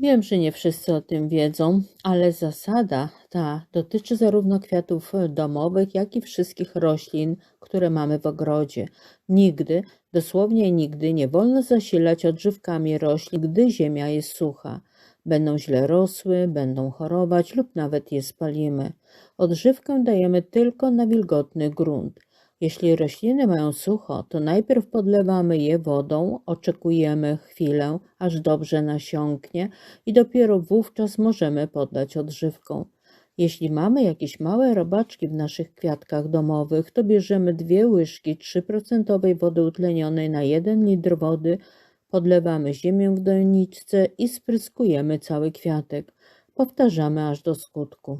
Wiem, że nie wszyscy o tym wiedzą, ale zasada ta dotyczy zarówno kwiatów domowych, jak i wszystkich roślin, które mamy w ogrodzie. Nigdy, dosłownie nigdy nie wolno zasilać odżywkami roślin, gdy ziemia jest sucha. Będą źle rosły, będą chorować lub nawet je spalimy. Odżywkę dajemy tylko na wilgotny grunt. Jeśli rośliny mają sucho, to najpierw podlewamy je wodą, oczekujemy chwilę, aż dobrze nasiąknie i dopiero wówczas możemy podlać odżywką. Jeśli mamy jakieś małe robaczki w naszych kwiatkach domowych, to bierzemy dwie łyżki 3% wody utlenionej na 1 litr wody, podlewamy ziemię w doniczce i spryskujemy cały kwiatek. Powtarzamy aż do skutku.